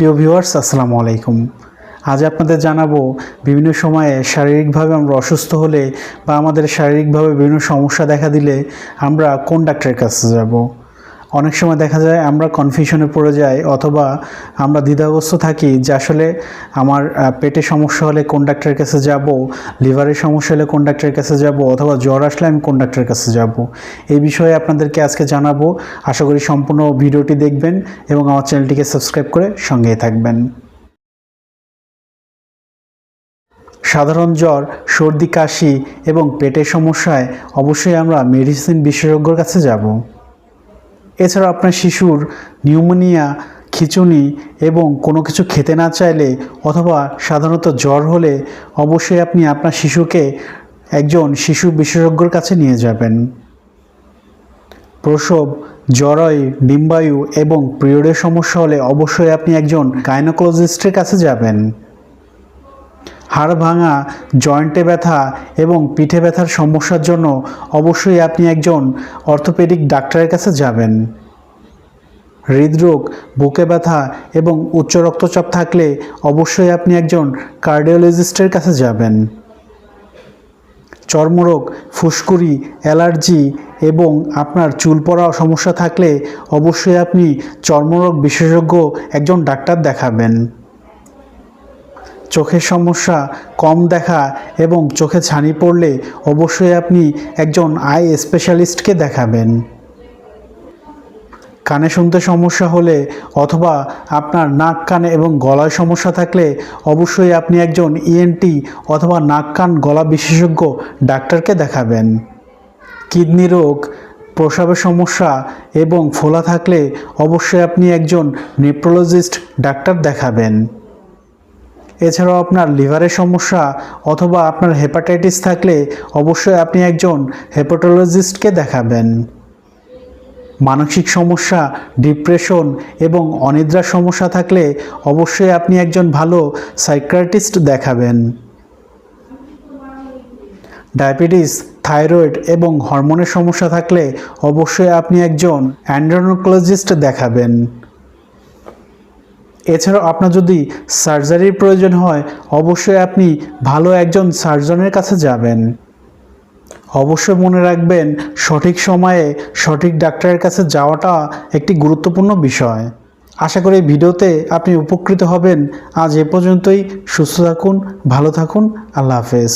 প্রিয় ভিউয়ার্স আসসালামু আলাইকুম। আজ আপনাদের জানাব বিভিন্ন সময়ে শারীরিকভাবে আমরা অসুস্থ হলে বা আমাদের শারীরিকভাবে বিভিন্ন সমস্যা দেখা দিলে আমরা কোন ডাক্তারের কাছে যাব। অনেক সময় দেখা যায় আমরা কনফিউশনে পড়ে যাই অথবা আমরা দ্বিধাগ্রস্ত থাকি যে আসলে আমার পেটে সমস্যা হলে কোন ডাক্তারের কাছে যাব লিভারের সমস্যা হলে কোন ডাক্তারের কাছে যাব, অথবা জ্বর আসলে আমি কোন ডাক্তারের কাছে যাব। এই বিষয়ে আপনাদেরকে আজকে জানাব। আশা করি সম্পূর্ণ ভিডিওটি দেখবেন এবং আমার চ্যানেলটিকে সাবস্ক্রাইব করে সঙ্গেই থাকবেন। সাধারণ জ্বর, সর্দি, কাশি এবং পেটের সমস্যায় অবশ্যই আমরা মেডিসিন বিশেষজ্ঞর কাছে যাব। এছাড়া আপনার শিশুর নিউমোনিয়া খিচুনি এবং কোনো কিছু খেতে না চাইলে অথবা সাধারণত জ্বর হলে অবশ্যই আপনি আপনার শিশুকে একজন শিশু বিশেষজ্ঞর কাছে নিয়ে যাবেন। প্রসব জরায়ু ডিম্বায়ু এবং পিরিয়ডের সমস্যা হলে অবশ্যই আপনি একজন গাইনোকোলজিস্টের কাছে যাবেন। হাড় ভাঙা, জয়েন্টে ব্যথা এবং পিঠে ব্যথার সমস্যার জন্য অবশ্যই আপনি একজন অর্থোপেডিক ডাক্তারের কাছে যাবেন। হৃদরোগ, বুকে ব্যথা এবং উচ্চ রক্তচাপ থাকলে অবশ্যই আপনি একজন কার্ডিওলজিস্টের কাছে যাবেন। চর্মরোগ, ফুসকুড়ি, অ্যালার্জি এবং আপনার চুল পড়া সমস্যা থাকলে অবশ্যই আপনি চর্মরোগ বিশেষজ্ঞ একজন ডাক্তার দেখাবেন। চোখের সমস্যা কম দেখা এবং চোখে ছানি পড়লে অবশ্যই আপনি একজন আই স্পেশালিস্টকে দেখাবেন। কানে শুনতে সমস্যা হলে অথবা আপনার নাক, কান এবং গলায় সমস্যা থাকলে অবশ্যই আপনি একজন ইএনটি অথবা নাক, কান, গলা বিশেষজ্ঞ ডাক্তারকে দেখাবেন। কিডনি রোগ প্রসাবের সমস্যা এবং ফোলা থাকলে অবশ্যই আপনি একজন নেপ্রোলজিস্ট ডাক্তার দেখাবেন। এছাড়াও আপনার লিভারের সমস্যা অথবা আপনার হেপাটাইটিস থাকলে অবশ্যই আপনি একজন হেপাটোলজিস্টকে দেখাবেন। মানসিক সমস্যা, ডিপ্রেশন এবং অনিদ্রার সমস্যা থাকলে অবশ্যই আপনি একজন ভালো সাইক্রাটিস্ট দেখাবেন। ডায়াবেটিস, থাইরয়েড এবং হরমোনের সমস্যা থাকলে অবশ্যই আপনি একজন অ্যান্ড্রোনোকোলজিস্ট দেখাবেন। এছাড়াও আপনার যদি সার্জারির প্রয়োজন হয়, অবশ্যই আপনি ভালো একজন সার্জনের কাছে যাবেন। অবশ্যই মনে রাখবেন, সঠিক সময়ে সঠিক ডাক্তারের কাছে যাওয়াটা একটি গুরুত্বপূর্ণ বিষয়। আশা করি ভিডিওতে আপনি উপকৃত হবেন। আজ এ পর্যন্তই, সুস্থ থাকুন, ভালো থাকুন, আল্লাহ হাফেজ।